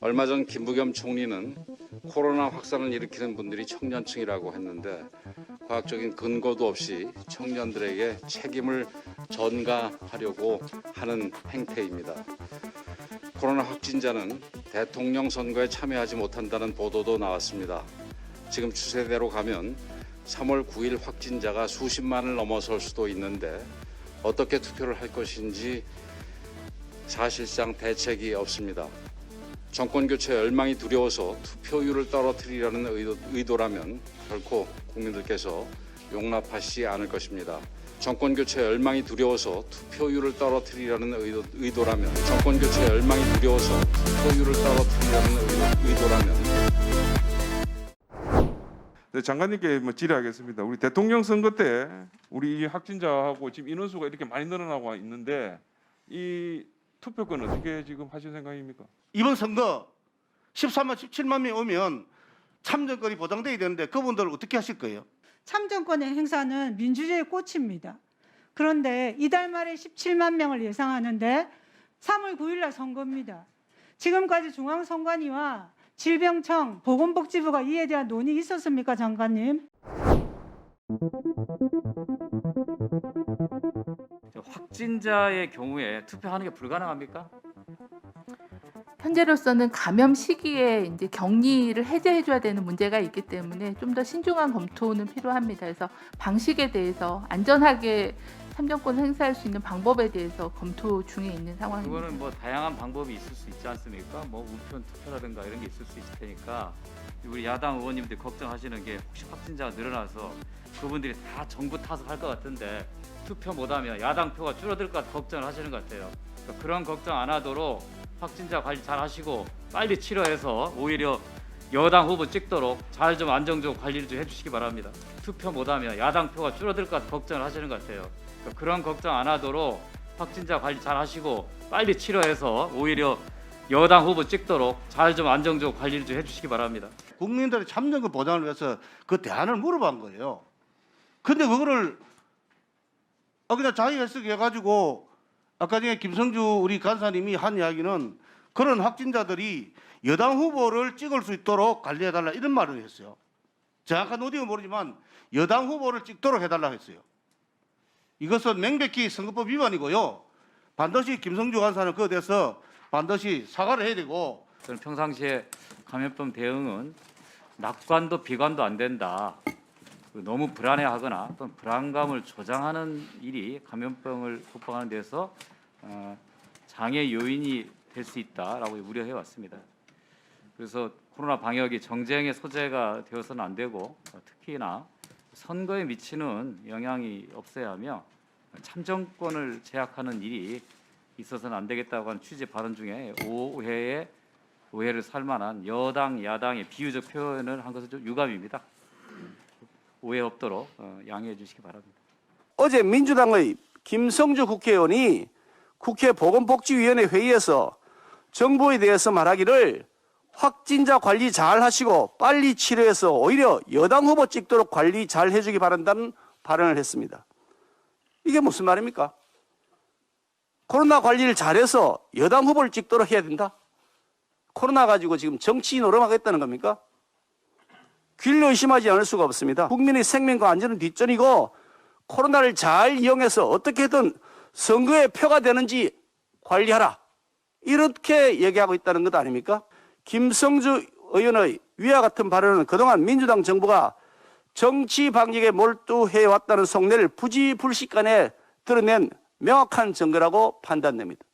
얼마 전 김부겸 총리는 코로나 확산을 일으키는 분들이 청년층이라고 했는데 과학적인 근거도 없이 청년들에게 책임을 전가하려고 하는 행태입니다. 코로나 확진자는 대통령 선거에 참여하지 못한다는 보도도 나왔습니다. 지금 추세대로 가면 3월 9일 확진자가 수십만을 넘어설 수도 있는데 어떻게 투표를 할 것인지 사실상 대책이 없습니다. 정권 교체 열망이 두려워서 투표율을 떨어뜨리려는 의도, 의도라면 결코 국민들께서 용납하시지 않을 것입니다. 정권 교체 열망이 두려워서 투표율을 떨어뜨리려는 의도, 의도라면 정권 교체 열망이 두려워서 투표율을 떨어뜨리려는 의도, 의도라면 네, 장관님께 뭐 질의하겠습니다. 우리 대통령 선거 때 우리 이 확진자하고 지금 인원수가 이렇게 많이 늘어나고 있는데 이 투표권 어떻게 지금 하실 생각입니까? 이번 선거 13만 17만 명이 오면 참정권이 보장돼야 되는데 그분들 어떻게 하실 거예요? 참정권의 행사는 민주주의의 꽃입니다. 그런데 이달 말에 17만 명을 예상하는데 3월 9일 날 선거입니다. 지금까지 중앙선관위와 질병청, 보건복지부가 이에 대한 논의 있었습니까, 장관님? 확진자의 경우에 투표하는 게 불가능합니까? 현재로서는 감염 시기에 이제 격리를 해제해 줘야 되는 문제가 있기 때문에 좀 더 신중한 검토는 필요합니다. 그래서 방식에 대해서 안전하게 참정권을 행사할 수 있는 방법에 대해서 검토 중에 있는 상황입니다. 그거는 뭐 다양한 방법이 있을 수 있지 않습니까? 뭐 우편 투표라든가 이런 게 있을 수 있을 테니까 우리 야당 의원님들 걱정하시는 게 혹시 확진자가 늘어나서 그분들이 다 정부 탓을 할 것 같은데 투표 못하면 야당 표가 줄어들 것 같아 걱정을 하시는 것 같아요. 그러니까 그런 걱정 안 하도록 확진자 관리 잘 하시고 빨리 치료해서 오히려 여당 후보 찍도록 잘 좀 안정적으로 관리를 좀 해주시기 바랍니다. 투표 못하면 야당 표가 줄어들 것 같아 걱정을 하시는 것 같아요. 그러니까 그런 걱정 안 하도록 확진자 관리 잘 하시고 빨리 치료해서 오히려 여당 후보 찍도록 잘 좀 안정적으로 관리를 좀 해주시기 바랍니다. 국민들의 참정권 보장을 위해서 그 대안을 물어본 거예요. 근데 그거를 아 그냥 자기 해석해 가지고 아까 전에 김성주 우리 간사님이 한 이야기는 그런 확진자들이 여당 후보를 찍을 수 있도록 관리해 달라 이런 말을 했어요. 정확한 어디가 모르지만 여당 후보를 찍도록 해달라 했어요. 이것은 명백히 선거법 위반이고요. 반드시 김성주 간사는 그에 대해서 반드시 사과를 해야 되고 저는 평상시에 감염병 대응은 낙관도 비관도 안 된다. 그 너무 불안해하거나 또는 불안감을 조장하는 일이 감염병을 극복하는 데서 어, 장애 요인이 될 수 있다라고 우려해 왔습니다. 그래서 코로나 방역이 정쟁의 소재가 되어서는 안 되고 어, 특히나 선거에 미치는 영향이 없어야 하며 참정권을 제약하는 일이 있어서는 안 되겠다고 하는 취지 발언 중에 오해에 오해를 살 만한 여당 야당의 비유적 표현을 한 것은 좀 유감입니다. 오해 없도록 어, 양해해 주시기 바랍니다. 어제 민주당의 김성주 국회의원이 국회 보건복지위원회 회의에서 정부에 대해서 말하기를 확진자 관리 잘 하시고 빨리 치료해서 오히려 여당 후보 찍도록 관리 잘 해주기 바란다는 발언을 했습니다. 이게 무슨 말입니까? 코로나 관리를 잘해서 여당 후보를 찍도록 해야 된다? 코로나 가지고 지금 정치 노름하겠다는 겁니까? 귀를 의심하지 않을 수가 없습니다. 국민의 생명과 안전은 뒷전이고 코로나를 잘 이용해서 어떻게든 선거에 표가 되는지 관리하라. 이렇게 얘기하고 있다는 것 아닙니까? 김성주 의원의 위와 같은 발언은 그동안 민주당 정부가 정치 방역에 몰두해 왔다는 속내를 부지불식간에 드러낸 명확한 증거라고 판단됩니다.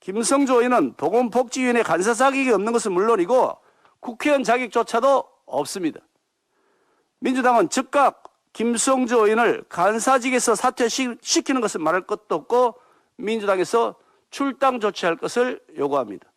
김성주 의원은 보건복지위원회 간사 자격이 없는 것은 물론이고 국회의원 자격조차도 없습니다. 민주당은 즉각 김성주 의원을 간사직에서 사퇴시키는 것을 말할 것도 없고 민주당에서 출당 조치할 것을 요구합니다.